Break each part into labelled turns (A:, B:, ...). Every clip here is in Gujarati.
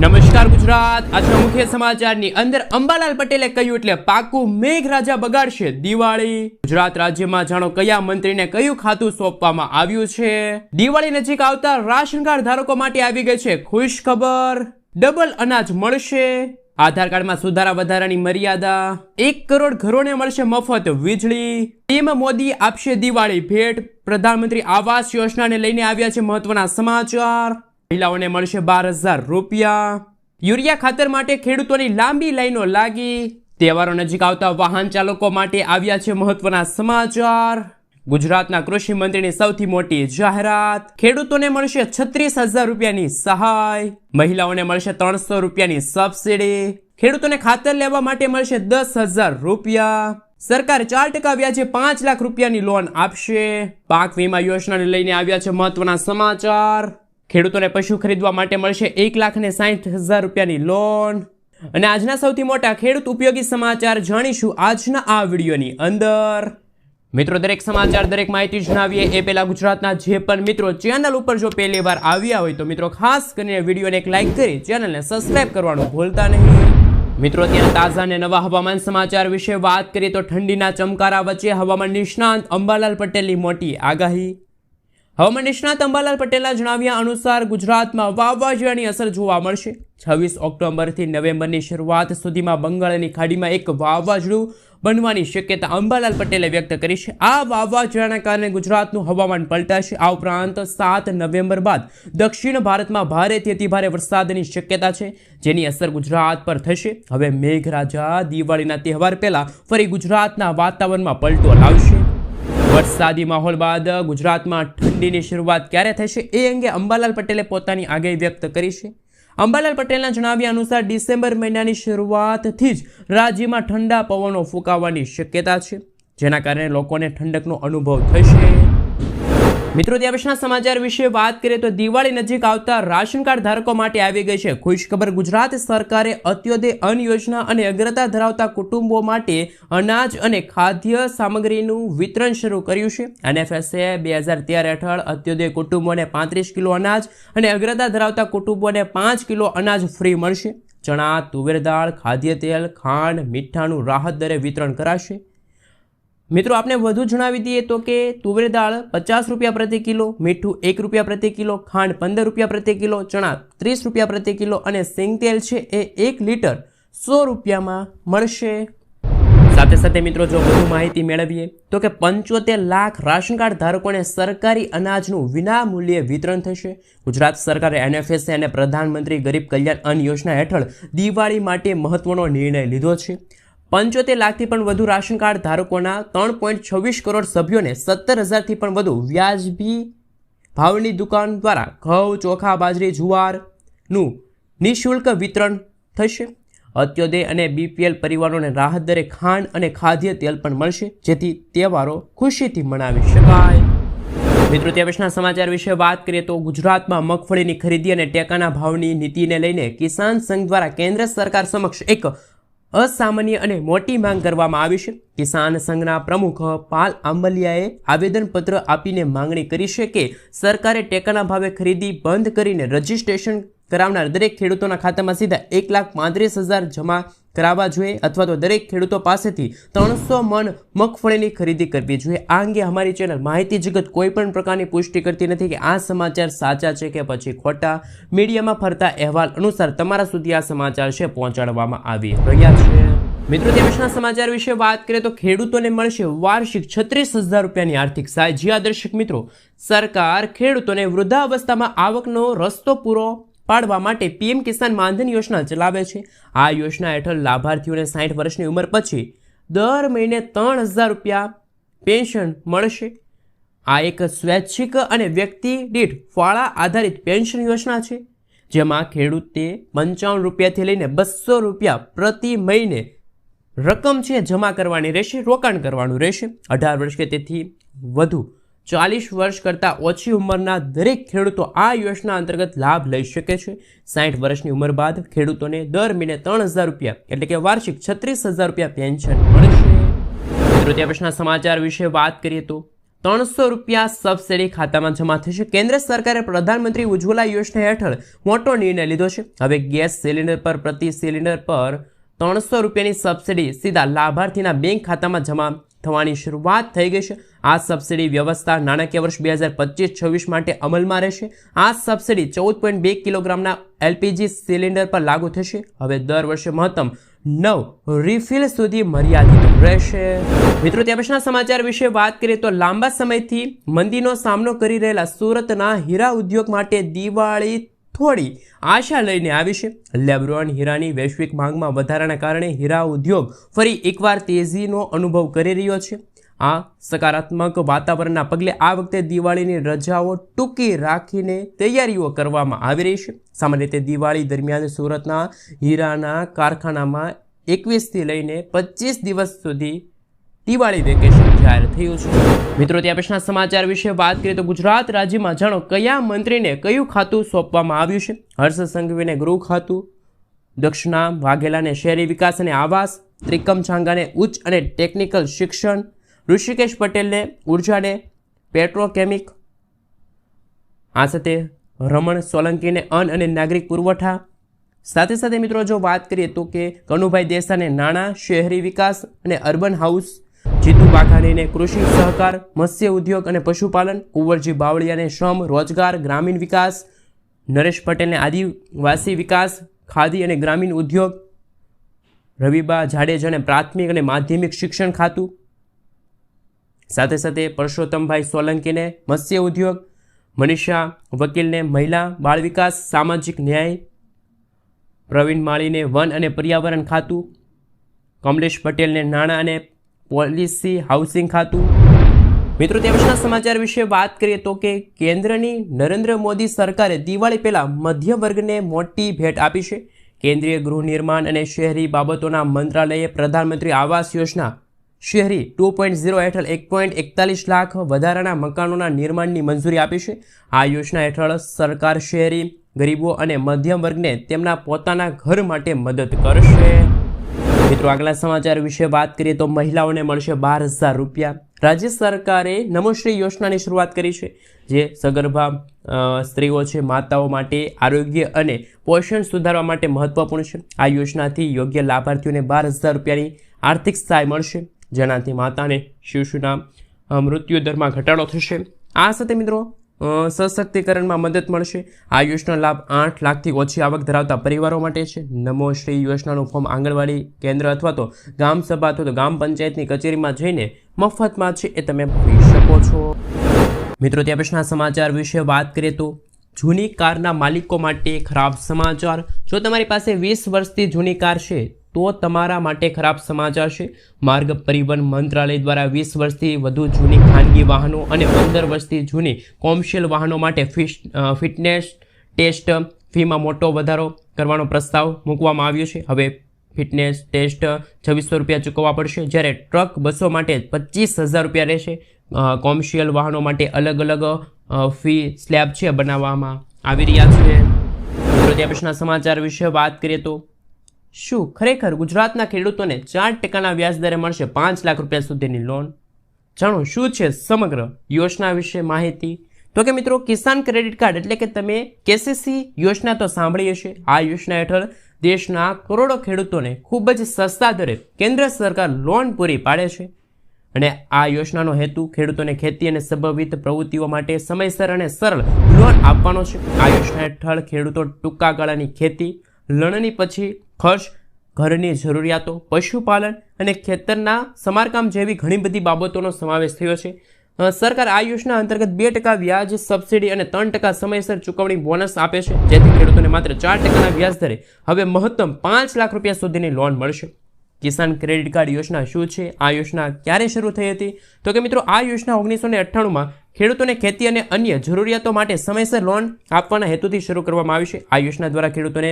A: નમસ્કાર ગુજરાત. આજના મુખ્ય સમાચારની અંદર અંબાલાલ પટેલે કહ્યું એટલે પાકું મેઘરાજા બગાડશે દિવાળી. ગુજરાત રાજ્યમાં જાણો કયા મંત્રીને કયું ખાતું સોંપવામાં આવ્યું છે? દિવાળી નજીક આવતા રાશન કાર્ડ ધારકો માટે આવી ગઈ છે ખુશ ખબર. ડબલ અનાજ મળશે. આધાર કાર્ડમાં સુધારા વધારાની મર્યાદા. એક કરોડ ઘરોને મળશે મફત વીજળી. પીએમ મોદી આપશે દિવાળી ભેટ. પ્રધાનમંત્રી આવાસ યોજનાને લઈને આવ્યા છે મહત્વના સમાચાર. મહિલાઓને મળશે બાર હજાર રૂપિયા. યુરિયા ખાતર માટે ખેડૂતોની લાંબી લાઈનો લાગી. તહેવારો નજીક આવતા વાહન ચાલકો માટે આવ્યા છે મહત્વના સમાચાર. ગુજરાતના કૃષિ મંત્રીની સૌથી મોટી જાહેરાત. ખેડૂતોને મળશે છત્રીસ હજાર રૂપિયાની સહાય. મહિલાઓને મળશે ત્રણસો રૂપિયાની સબસિડી. ખેડૂતોને ખાતર લેવા માટે મળશે દસ હજાર રૂપિયા. સરકાર ચાર ટકા વ્યાજે પાંચ લાખ રૂપિયાની લોન આપશે. પાક વીમા યોજનાને લઈને આવ્યા છે મહત્વના સમાચાર. ખેડૂતોને પશુ ખરીદવા માટે મળશે એક લાખ ને સાહીઠ હજાર રૂપિયાની લોન અને આજના સૌથી મોટા ખેડૂત ઉપયોગી સમાચાર જાણીશું આજના આ વિડીયોની અંદર. મિત્રો, દરેક સમાચાર, દરેક માહિતી જણાવીએ. એ પહેલાં ગુજરાતના જે પણ મિત્રો ચેનલ ઉપર જો પહેલી વાર આવ્યા હોય તો મિત્રો, ખાસ કરીને વિડીયોને એક લાઇક કરી ચેનલને સબસ્ક્રાઇબ કરવાનું ભૂલતા નહીં. મિત્રો ત્યાં તાજા અને નવા હવામાન સમાચાર વિશે વાત કરીએ તો ઠંડીના ચમકારા વચ્ચે હવામાન નિષ્ણાંત અંબાલાલ પટેલની મોટી આગાહી. હવામાન નિષ્ણાત અંબાલાલ પટેલના જણાવ્યા અનુસાર ગુજરાતમાં વાવાઝોડાની અસર જોવા મળશે. છવ્વીસ ઓક્ટોબરથી નવેમ્બરની શરૂઆત સુધીમાં બંગાળની ખાડીમાં એક વાવાઝોડું બનવાની શક્યતા અંબાલાલ પટેલે વ્યક્ત કરી છે. આ વાવાઝોડાના કારણે ગુજરાતનું હવામાન પલટાશે. આ ઉપરાંત સાત નવેમ્બર બાદ દક્ષિણ ભારતમાં ભારેથી અતિભારે વરસાદની શક્યતા છે, જેની અસર ગુજરાત પર થશે. હવે મેઘરાજા દિવાળીના તહેવાર પહેલાં ફરી ગુજરાતના વાતાવરણમાં પલટો લાવશે. વરસાદી માહોલ બાદ ગુજરાતમાં ઠંડીની શરૂઆત ક્યારે થશે એ અંગે અંબાલાલ પટેલે પોતાની આગાહી વ્યક્ત કરી છે. અંબાલાલ પટેલના જણાવ્યા અનુસાર ડિસેમ્બર મહિનાની શરૂઆતથી જ રાજ્યમાં ઠંડા પવનો ફૂંકાવાની શક્યતા છે, જેના કારણે લોકોને ઠંડકનો અનુભવ થશે. મિત્રો, ત્યાં પછીના સમાચાર વિશે વાત કરીએ તો દિવાળી નજીક આવતા રાશન કાર્ડ ધારકો માટે આવી ગઈ છે. ખુશખબર ગુજરાત સરકારે અત્યોદય અન્ન યોજના અને અગ્રતા ધરાવતા કુટુંબો માટે અનાજ અને ખાદ્ય સામગ્રીનું વિતરણ શરૂ કર્યું છે. એનએફએસએ બે હજાર તેર હેઠળ અત્યોદય કુટુંબોને પાંત્રીસ કિલો અનાજ અને અગ્રતા ધરાવતા કુટુંબોને પાંચ કિલો અનાજ ફ્રી મળશે. ચણા, તુવેર દાળ, ખાદ્ય તેલ, ખાંડ, મીઠાનું રાહત દરે વિતરણ કરાશે. મિત્રો, આપને વધુ જણાવી દઈએ તો કે તુવેર દાળ પચાસ રૂપિયા પ્રતિ કિલો, મીઠું એક રૂપિયા પ્રતિ કિલો, ખાંડ પંદર રૂપિયા પ્રતિ કિલો, ચણા ત્રીસ રૂપિયા પ્રતિ કિલો અને સિંગ તેલ છે એ એક લીટર સો રૂપિયામાં મળશે. સાથે સાથે મિત્રો, જો વધુ માહિતી મેળવીએ તો કે પંચોતેર લાખ રાશન કાર્ડ ધારકોને સરકારી અનાજનું વિના મૂલ્યે વિતરણ થશે. ગુજરાત સરકારે એનએફએસએ અને પ્રધાનમંત્રી ગરીબ કલ્યાણ અન્ન યોજના હેઠળ દિવાળી માટે મહત્વનો નિર્ણય લીધો છે. પંચોતેર લાખથી પણ વધુ રાશન કાર્ડ ધારકોના ત્રણ પોઈન્ટ છવ્વીસ કરોડ સભ્યોને સત્તર હજારથી પણ વધુ વ્યાજબી ભાવની દુકાન દ્વારા ઘઉં, ચોખા, બાજરી, જુવારનું નિઃશુલ્ક વિતરણ થશે. અત્યોદય અને બીપીએલ પરિવારોને રાહત દરે ખાંડ અને ખાદ્ય તેલ પણ મળશે, જેથી તહેવારો ખુશીથી મનાવી શકાય. મિત્રો તેવેશના સમાચાર વિશે વાત કરીએ તો ગુજરાતમાં મગફળીની ખરીદી અને ટેકાના ભાવની નીતિને લઈને કિસાન સંઘ દ્વારા કેન્દ્ર સરકાર સમક્ષ એક અસામાન્ય અને મોટી માંગ કરવામાં આવી છે. કિસાન સંઘના પ્રમુખ પાલ આંબલિયાએ આવેદનપત્ર આપીને માંગણી કરી છે કે સરકારે ટેકાના ભાવે ખરીદી બંધ કરીને રજીસ્ટ્રેશન કરાવનાર દરેક ખેડૂતોના ખાતામાં સીધા એક લાખ પાંત્રીસ હજાર જમા કરાવવા જોઈએ અથવા તો દરેક ખેડૂતો પાસેથી ત્રણસો મણ મગફળીની ખરીદી કરવી જોઈએ. આ અંગે અમારી ચેનલ માહિતી જગત કોઈ પણ પ્રકારની પુષ્ટિ કરતી નથી કે આ સમાચાર સાચા છે કે પછી ખોટા. મીડિયામાં ફરતા અહેવાલ અનુસાર તમારા સુધી આ સમાચાર છે પહોંચાડવામાં આવી રહ્યા છે. મિત્રો તે સમાચાર વિશે વાત કરીએ તો ખેડૂતોને મળશે વાર્ષિક છત્રીસ હજાર રૂપિયાની આર્થિક સહાય. જી દર્શક મિત્રો, સરકાર ખેડૂતોને વૃદ્ધાવસ્થામાં આવકનો રસ્તો પૂરો પાડવા માટે પીએમ કિસાન માનધન યોજના ચલાવે છે. આ યોજના હેઠળ લાભાર્થીઓને સાઠ વર્ષની ઉંમર પછી દર મહિને ત્રણ હજાર રૂપિયા પેન્શન મળશે. આ એક સ્વૈચ્છિક અને વ્યક્તિ દીઠ ફાળા આધારિત પેન્શન યોજના છે, જેમાં ખેડૂતે પંચાવન રૂપિયાથી લઈને બસો રૂપિયા પ્રતિ મહિને રકમ છે જમા કરવાની રહેશે, રોકાણ કરવાનું રહેશે. અઢાર વર્ષ કે તેથી વધુ ચાલીસ વર્ષ કરતાં ઓછી ઉંમરના દરેક ખેડૂતો આ યોજના અંતર્ગત લાભ લઈ શકે છે. સાઠ વર્ષની ઉંમર બાદ ખેડૂતોને દર મહિને ત્રણ હજાર રૂપિયા એટલે કે વાર્ષિક છત્રીસ હજાર રૂપિયા પેન્શન મળશે. તૃતીય ત્યાં પછીના સમાચાર વિશે વાત કરીએ તો ત્રણસો રૂપિયા સબસિડી ખાતામાં જમા થશે. કેન્દ્ર સરકારે પ્રધાનમંત્રી ઉજ્જવલા યોજના હેઠળ મોટો નિર્ણય લીધો છે. હવે ગેસ સિલિન્ડર પર, પ્રતિ સિલિન્ડર પર ત્રણસો રૂપિયાની સબસિડી સીધા લાભાર્થીના બેંક ખાતામાં જમા થવાની શરૂઆત થઈ ગઈ છે. આ સબસિડી વ્યવસ્થા નાણાકીય વર્ષ બે હજાર પચીસ છવ્વીસ માટે અમલમાં રહેશે. આ સબસિડી ચૌદ પોઈન્ટ બે કિલોગ્રામના એલપીજી સિલિન્ડર પર લાગુ થશે. હવે દર વર્ષે મહત્તમ નવ રિફિલ સુધી મર્યાદિત રહેશે. મિત્રો પછીના સમાચાર વિશે વાત કરીએ તો લાંબા સમયથી મંદીનો સામનો કરી રહેલા સુરતના હીરા ઉદ્યોગ માટે દિવાળી થોડી આશા લઈને આવી છે. લેબ્રોન હીરાની વૈશ્વિક માંગમાં વધારાના કારણે હીરા ઉદ્યોગ ફરી એકવાર તેજીનો અનુભવ કરી રહ્યો છે. આ સકારાત્મક વાતાવરણના પગલે આ વખતે દિવાળીની રજાઓ ટૂંકી રાખીને તૈયારીઓ કરવામાં આવી રહી છે. સામાન્ય રીતે દિવાળી દરમિયાન સુરતના હીરાના કારખાનામાં એકવીસથી લઈને પચીસ દિવસ સુધી દિવાળી વેકેશન જાહેર થયું છે. મિત્રો ત્યાં પછીના સમાચાર વિશે વાત કરીએ તો ગુજરાત રાજ્યમાં જાણો કયા મંત્રીને કયું ખાતું સોંપવામાં આવ્યું છે? હર્ષ સંઘવીને ગૃહ ખાતું, દક્ષિણા વાઘેલાને શહેરી વિકાસ અને આવાસ ત્રિકમ છાંગાને ઉચ્ચ અને ટેકનિકલ શિક્ષણ ઋષિકેશ પટેલને ઉર્જાને પેટ્રોકેમિક આ સાથે રમણ સોલંકીને અન્ન અને નાગરિક પુરવઠા. સાથે સાથે મિત્રો, જો વાત કરીએ તો કે કનુભાઈ દેસાને નાણાં, શહેરી વિકાસ અને અર્બન હાઉસ, જીતુ બાઘાણીને કૃષિ સહકાર, મત્સ્ય ઉદ્યોગ અને પશુપાલન, કુંવરજી બાવળિયાને શ્રમ, રોજગાર, ગ્રામીણ વિકાસ, નરેશ પટેલને આદિવાસી વિકાસ, ખાદી અને ગ્રામીણ ઉદ્યોગ, રવિબા જાડેજાને પ્રાથમિક અને માધ્યમિક શિક્ષણ ખાતું સાથે સાથે પરસોત્તમભાઈ સોલંકીને મત્સ્ય ઉદ્યોગ, મનીષા વકીલને મહિલા બાળ વિકાસ, સામાજિક ન્યાય, પ્રવીણ માળીને વન અને પર્યાવરણ ખાતું, કમલેશ પટેલને નાણાં અને પોલિસી હાઉસિંગ ખાતું. મિત્રો તે સમાચાર વિશે વાત કરીએ તો કે કેન્દ્રની નરેન્દ્ર મોદી સરકારે દિવાળી પહેલાં મધ્ય વર્ગને મોટી ભેટ આપી છે. કેન્દ્રીય ગૃહ નિર્માણ અને શહેરી બાબતોના મંત્રાલયે પ્રધાનમંત્રી આવાસ યોજના શહેરી ટુ પોઈન્ટ ઝીરો હેઠળ એક પોઈન્ટ એકતાલીસ લાખ વધારાના મકાનોના નિર્માણની મંજૂરી આપી છે. આ યોજના હેઠળ સરકાર શહેરી, ગરીબો અને મધ્યમ વર્ગને તેમના પોતાના ઘર માટે મદદ કરશે. મિત્રો, આગલા સમાચાર વિશે વાત કરીએ તો મહિલાઓને મળશે બાર હજાર રૂપિયા. રાજ્ય સરકારે નમોશ્રી યોજનાની શરૂઆત કરી છે, જે સગર્ભા સ્ત્રીઓ છે, માતાઓ માટે આરોગ્ય અને પોષણ સુધારવા માટે મહત્વપૂર્ણ છે. આ યોજનાથી યોગ્ય લાભાર્થીઓને બાર હજાર રૂપિયાની આર્થિક સહાય મળશે. જેનાથી માતાને શિશુના મૃત્યુદરમાં મૃત્યુ દરમાં ઘટાડો થશે. આ સાથે મિત્રો સશક્તિકરણમાં મદદ મળશે. આ યોજના લાભ આઠ લાખથી ઓછી આવક ધરાવતા પરિવારો માટે છે. નમો શ્રી યોજનાનું ફોર્મ આંગણવાડી કેન્દ્ર અથવા તો ગામ સભા અથવા તો ગામ પંચાયતની કચેરીમાં જઈને મફતમાં છે એ તમે ભરી શકો છો. મિત્રો ત્યાં પછીના સમાચાર વિશે વાત કરીએ તો જૂની કારના માલિકો માટે ખરાબ સમાચાર. જો તમારી પાસે વીસ વર્ષથી જૂની કાર છે તો તમારા માટે ખરાબ સમાચાર છે. માર્ગ પરિવહન મંત્રાલય દ્વારા વીસ વર્ષથી વધુ જૂની ખાનગી વાહનો અને પંદર વર્ષથી જૂની કોમર્શિયલ વાહનો માટે ફિટનેસ ટેસ્ટ ફીમાં મોટો વધારો કરવાનો પ્રસ્તાવ મૂકવામાં આવ્યો છે. હવે ફિટનેસ ટેસ્ટ છવ્વીસો રૂપિયા ચૂકવવા પડશે જ્યારે ટ્રક બસો માટે પચીસ હજાર રૂપિયા રહેશે. કોમર્શિયલ વાહનો માટે અલગ અલગ ફી સ્લેબ છે બનાવવામાં આવી રહ્યા છે. પ્રશ્ન સમાચાર વિશે વાત કરીએ તો શું ખરેખર ગુજરાતના ખેડૂતોને ચાર ટકાના વ્યાજ દરે મળશે પાંચ લાખ રૂપિયા સુધીની લોન જાણો, શું છે સમગ્ર યોજના વિશે માહિતી? તો કે મિત્રો, કિસાન ક્રેડિટ કાર્ડ એટલે કે તમે કેસીસી યોજના તો સાંભળી હશે. આ યોજના હેઠળ દેશના કરોડો ખેડૂતોને ખૂબ જ સસ્તા દરે કેન્દ્ર સરકાર લોન પૂરી પાડે છે. અને આ યોજનાનો હેતુ ખેડૂતોને ખેતી અને સંભવિત પ્રવૃત્તિઓ માટે સમયસર અને સરળ લોન આપવાનો છે. આ યોજના હેઠળ ખેડૂતો ટૂંકા ગાળાની ખેતી, લણણી પછી ખર્ચ, ઘરની જરૂરિયાતો, પશુપાલન અને ખેતરના સમારકામ જેવી ઘણી બધી બાબતોનો સમાવેશ થયો છે. સરકાર આ યોજના અંતર્ગત બે ટકા વ્યાજ, સબસિડી અને ત્રણ ટકા સમયસર ચૂકવણી બોનસ આપે છે. જેથી ખેડૂતોને માત્ર ચાર ટકાના વ્યાજ દરે હવે મહત્તમ પાંચ લાખ રૂપિયા સુધીની લોન મળશે. કિસાન ક્રેડિટ કાર્ડ યોજના શું છે? આ યોજના ક્યારે શરૂ થઈ હતી? તો કે મિત્રો, આ યોજના ઓગણીસો ને અઠ્ઠાણુંમાં ખેડૂતોને ખેતી અને અન્ય જરૂરિયાતો માટે સમયસર લોન આપવાના હેતુથી શરૂ કરવામાં આવી છે. આ યોજના દ્વારા ખેડૂતોને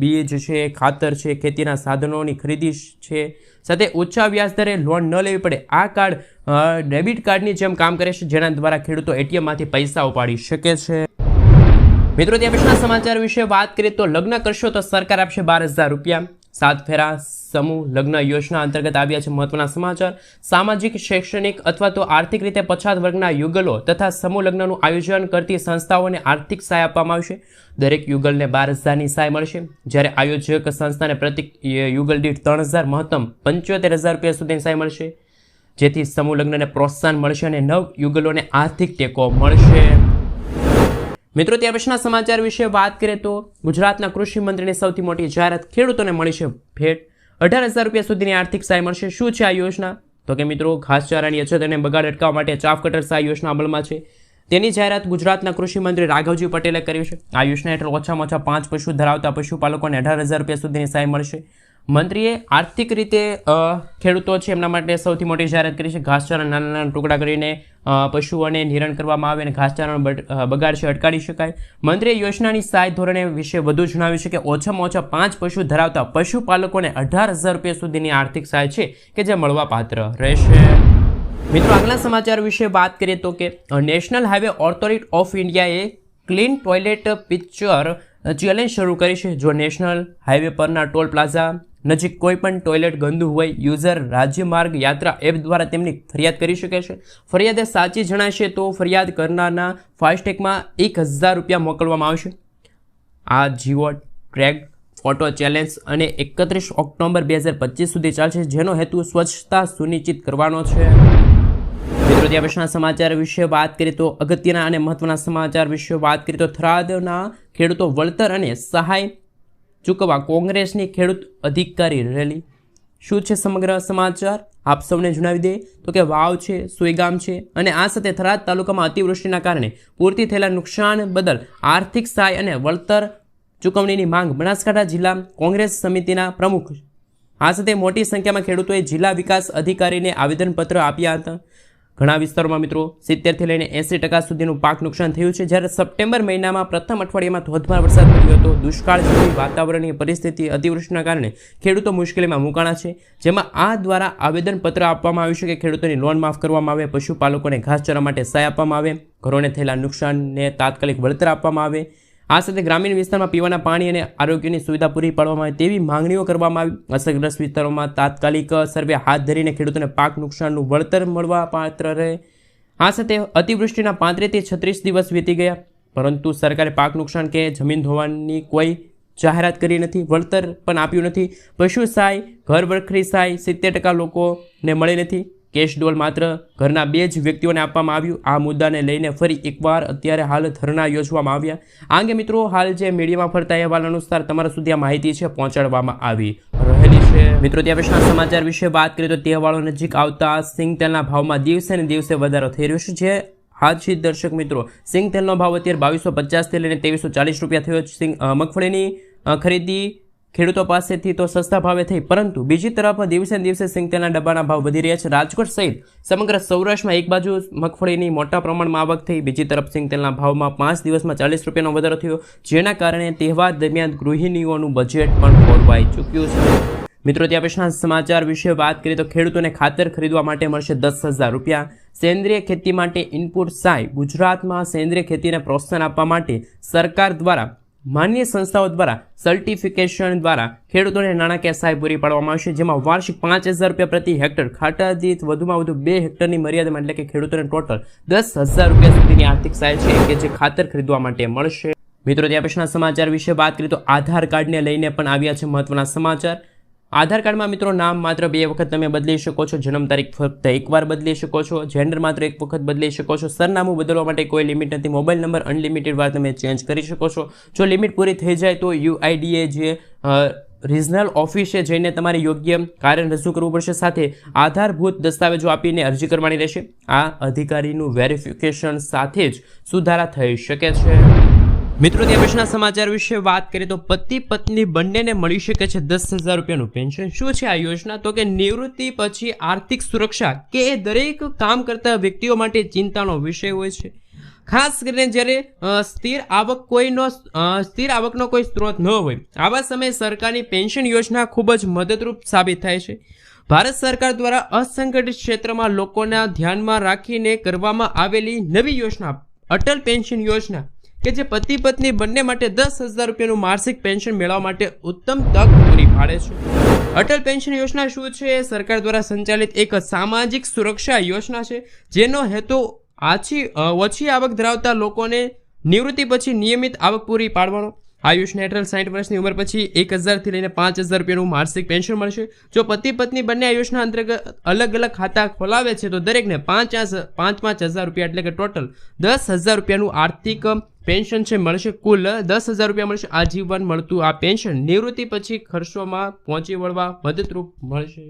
A: બીજ છે, ખાતર છે, ખેતીના સાધનોની ખરીદી છે, સાથે ઓછા વ્યાજ દરે લોન ન લેવી પડે. આ કાર્ડ ડેબિટ કાર્ડની જેમ કામ કરે છે, જેના દ્વારા ખેડૂતો એટીએમમાંથી પૈસા ઉપાડી શકે છે. મિત્રો, ત્યાં સમાચાર વિશે વાત કરીએ તો લગ્ન કરશો તો સરકાર આપશે બાર હજાર રૂપિયા. સાત ફેરા સમૂહ લગ્ન યોજના અંતર્ગત આવ્યા છે મહત્વના સમાચાર. સામાજિક, શૈક્ષણિક અથવા તો આર્થિક રીતે પછાત વર્ગના યુગલો તથા સમૂહ લગ્નનું આયોજન કરતી સંસ્થાઓને આર્થિક સહાય આપવામાં આવશે. દરેક યુગલને બાર હજારની સહાય મળશે. જ્યારે આયોજક સંસ્થાને પ્રતિ યુગલ દીઠ ત્રણ હજાર, મહત્તમ પંચોતેર હજાર રૂપિયા સુધીની સહાય મળશે. જેથી સમૂહ લગ્નને પ્રોત્સાહન મળશે અને નવ યુગલોને આર્થિક ટેકો મળશે. મિત્રો ત્યાર પછીના સમાચાર વિશે વાત કરીએ તો ગુજરાતના કૃષિ મંત્રીની સૌથી મોટી જાહેરાત ખેડૂતોને મળી છે ભેટ. અઢાર હજાર રૂપિયા સુધીની આર્થિક સહાય મળશે. શું છે આ યોજના? તો કે મિત્રો ઘાસચારાની અછત અને બગાડ અટકાવવા માટે ચાફ કટર સહાય યોજના અમલમાં છે. તેની જાહેરાત ગુજરાતના કૃષિ મંત્રી રાઘવજી પટેલે કરી છે. આ યોજના હેઠળ ઓછામાં ઓછા પાંચ પશુ ધરાવતા પશુપાલકોને અઢાર હજાર રૂપિયા સુધીની સહાય મળશે. મંત્રીએ આર્થિક રીતે ખેડૂતો છે એમના માટે સૌથી મોટી જાહેરાત કરી છે. ઘાસચારા નાના નાના ટુકડા કરીને પશુઓને નિરણ કરવામાં આવે અને ઘાસચારાનો બગાડ છે અટકાવી શકાય. મંત્રીએ યોજનાની સહાય ધોરણે વિશે વધુ જણાવ્યું છે કે ઓછામાં ઓછા પાંચ પશુ ધરાવતા પશુપાલકોને અઢાર હજાર રૂપિયા સુધીની આર્થિક સહાય છે કે જે મળવાપાત્ર રહેશે. મિત્રો, આગલા સમાચાર વિશે વાત કરીએ તો કે નેશનલ હાઈવે ઓથોરિટી ઓફ ઇન્ડિયાએ ક્લીન ટોયલેટ પિક્ચર ચેલેન્જ શરૂ કરી છે. જો નેશનલ હાઈવે પરના ટોલ પ્લાઝા નજીક કોઈ પણ ટોયલેટ ગંદુ હોય, યુઝર રાજ્યમાર્ગ યાત્રા એપ દ્વારા તેમની ફરિયાદ કરી શકે છે. ફરિયાદ સાચી જણાશે તો ફરિયાદ કરનારના ફાસ્ટેગમાં એક હજાર રૂપિયા મોકલવામાં આવશે. આ જીઓ ટ્રેક ફોટો ચેલેન્જ અને એકત્રીસ ઓક્ટોબર બે હજાર પચીસ સુધી ચાલશે, જેનો હેતુ સ્વચ્છતા સુનિશ્ચિત કરવાનો છે. મિત્રો ત્યાં સમાચાર વિશે વાત કરીએ તો અગત્યના અને મહત્વના સમાચાર વિશે વાત કરીએ તો થરાદના ખેડૂતો વળતર અને સહાય ચૂકવવા કોંગ્રેસની ખેડૂત અધિકારી રેલી. શું છે સમગ્ર સમાચાર? આપ સૌને જણાવી દે તો કે વાવ છે, સુઈગામ છે અને આ સાથે થરાદ તાલુકામાં અતિવૃષ્ટિના કારણે પૂરતી થયેલા નુકસાન બદલ આર્થિક સહાય અને વળતર ચૂકવણીની માંગ બનાસકાંઠા જિલ્લા કોંગ્રેસ સમિતિના પ્રમુખ. આ સાથે મોટી સંખ્યામાં ખેડૂતોએ જિલ્લા વિકાસ અધિકારીને આવેદનપત્ર આપ્યા હતા. ઘણા વિસ્તારોમાં મિત્રો સિત્તેરથી લઈને એંસી ટકા સુધીનું પાક નુકસાન થયું છે. જ્યારે સપ્ટેમ્બર મહિનામાં પ્રથમ અઠવાડિયામાં ધોધમાર વરસાદ પડ્યો હતો. દુષ્કાળ જેવી વાતાવરણીય પરિસ્થિતિ અતિવૃષ્ટિના કારણે ખેડૂતો મુશ્કેલીમાં મુકાણા છે. જેમાં આ દ્વારા આવેદનપત્ર આપવામાં આવ્યું છે કે ખેડૂતોની લોન માફ કરવામાં આવે, પશુપાલકોને ઘાસચારા માટે સહાય આપવામાં આવે, ઘરોને થયેલા નુકસાનને તાત્કાલિક વળતર આપવામાં આવે આ સાથે ગ્રામીણ વિસ્તારમાં પીવાના પાણી અને આરોગ્યની સુવિધા પૂરી પાડવામાં આવે તેવી માંગણીઓ કરવામાં આવી. અસરગ્રસ્ત વિસ્તારોમાં તાત્કાલિક સર્વે હાથ ધરીને ખેડૂતોને પાક નુકસાનનું વળતર મળવા પાત્ર રહે. આ સાથે અતિવૃષ્ટિના પાંત્રીસથી છત્રીસ દિવસ વીતી ગયા. પરંતુ સરકારે પાક નુકસાન કે જમીન ધોવાની કોઈ જાહેરાત કરી નથી, વળતર પણ આપ્યું નથી. પશુ સહાય ઘર વખરી સહાય સિત્તેર ટકા લોકોને મળી નથી. કેશ ડોલ માત્ર ઘરના બે જ વ્યક્તિઓને આપવામાં આવ્યું. આ મુદ્દાને લઈને ફરી એકવાર અત્યારે હાલ ધરણા યોજવામાં આવ્યા. આ અંગે મિત્રો હાલ જે મીડિયામાં ફરતા અહેવાલ અનુસાર તમારા સુધી આ માહિતી છે, પહોંચાડવામાં આવી રહેલી છે. મિત્રો, ત્યાં પછીના સમાચાર વિશે વાત કરીએ તો તહેવારો નજીક આવતા સિંગ તેલના ભાવમાં દિવસે ને દિવસે વધારો થઈ રહ્યો છે. જે હાજી દર્શક મિત્રો, સિંગ તેલનો ભાવ અત્યારે બાવીસો પચાસથી લઈને ત્રેવીસો ચાલીસ રૂપિયા થયો છે. મગફળીની ખરીદી ખેડૂતો પાસેથી તો સસ્તા ભાવે થઈ, પરંતુ બીજી તરફ દિવસે દિવસે સિંગતેલના ડબ્બાના ભાવ વધી રહ્યા છે. રાજકોટ સહિત સમગ્ર સૌરાષ્ટ્રમાં એક બાજુ મગફળીની મોટા પ્રમાણમાં આવક થઈ, બીજી તરફ સિંગતેલના ભાવમાં પાંચ દિવસમાં ચાલીસ રૂપિયાનો વધારો થયો, જેના કારણે તહેવાર દરમિયાન ગૃહિણીઓનું બજેટ પણ ખોરવાઈ ચૂક્યું છે. મિત્રો, ત્યાં પછીના સમાચાર વિશે વાત કરીએ તો ખેડૂતોને ખાતર ખરીદવા માટે મળશે દસ હજાર રૂપિયા. સેન્દ્રિય ખેતી માટે ઇનપુટ સહાય ગુજરાતમાં સેન્દ્રિય ખેતીને પ્રોત્સાહન આપવા માટે સરકાર દ્વારા માન્ય સંસ્થાઓ દ્વારા સર્ટિફિકેશન દ્વારા ખેડૂતોને નાણાકીય સહાય પૂરી પાડવામાં આવશે, જેમાં વાર્ષિક પાંચ હજાર રૂપિયા પ્રતિ હેક્ટર ખાટા દીઠ વધુમાં વધુ બે હેક્ટરની મર્યાદામાં, એટલે કે ખેડૂતોને ટોટલ દસ હજાર રૂપિયા સુધીની આર્થિક સહાય છે, કે જે ખાતર ખરીદવા માટે મળશે. મિત્રો ત્યાં પછીના સમાચાર વિશે વાત કરીએ તો આધાર કાર્ડને લઈને પણ આવ્યા છે મહત્વના સમાચાર. આધાર કાર્ડમાં મિત્રો નામ માત્ર બે વખત તમે બદલી શકો છો, જન્મ તારીખ ફક્ત એકવાર બદલી શકો છો જેન્ડર માત્ર એક વખત બદલી શકો છો, સરનામું બદલવા માટે કોઈ લિમિટ નથી મોબાઈલ નંબર અનલિમિટેડ વાર તમે ચેન્જ કરી શકો છો. જો લિમિટ પૂરી થઈ જાય તો યુઆઈડીએ જે રિજનલ ઓફિસે જઈને તમારે યોગ્ય કારણ રજૂ કરવું પડશે. સાથે આધારભૂત દસ્તાવેજો આપીને અરજી કરવાની રહેશે. આ અધિકારીનું વેરિફિકેશન સાથે જ સુધારા થઈ શકે છે. મિત્રો, ત્યાં પછીના સમાચાર વિશે વાત કરીએ તો પતિ પત્ની બંનેને મળી શકે છે દસ હજાર રૂપિયાનું પેન્શન શું છે આ યોજના? તો કે નિવૃત્તિ પછી આર્થિક સુરક્ષા કે એ દરેક કામ કરતા વ્યક્તિઓ માટે ચિંતાનો વિષય હોય છે. ખાસ કરીને જ્યારે સ્થિર આવક કોઈનો સ્થિર આવકનો કોઈ સ્ત્રોત ન હોય, આવા સમયે સરકારની પેન્શન યોજના ખૂબ જ મદદરૂપ સાબિત થાય છે. ભારત સરકાર દ્વારા અસંગઠિત ક્ષેત્રમાં લોકોના ધ્યાનમાં રાખીને કરવામાં આવેલી નવી યોજના, અટલ પેન્શન યોજના કે જે પતિ પત્ની બંને માટે દસ હજાર રૂપિયાનું માસિક પેન્શન મેળવવા માટે ઉત્તમ તક પૂરી પાડે છે. અટલ પેન્શન યોજના શું છે? સરકાર દ્વારા સંચાલિત એક સામાજિક સુરક્ષા યોજના છે, જેનો હેતુ આછી ઓછી આવક ધરાવતા લોકોને નિવૃત્તિ પછી નિયમિત આવક પૂરી પાડવાનો. આ યોજના હેઠળ સાઠ વર્ષની ઉંમર પછી એક હજારથી લઈને પાંચ હજાર રૂપિયાનું માસિક પેન્શન મળશે. જો પતિ પત્ની બંને આ યોજના અંતર્ગત અલગ અલગ ખાતા ખોલાવે છે, તો દરેકને પાંચ પાંચ પાંચ હજાર રૂપિયા એટલે કે ટોટલ દસ હજાર રૂપિયાનું આર્થિક પેન્શન છે, મળશે કુલ દસ હજાર રૂપિયા મળશે. આજીવન મળતું આ પેન્શન નિવૃત્તિ પછી ખર્ચોમાં પહોંચી વળવા મદદરૂપ મળશે.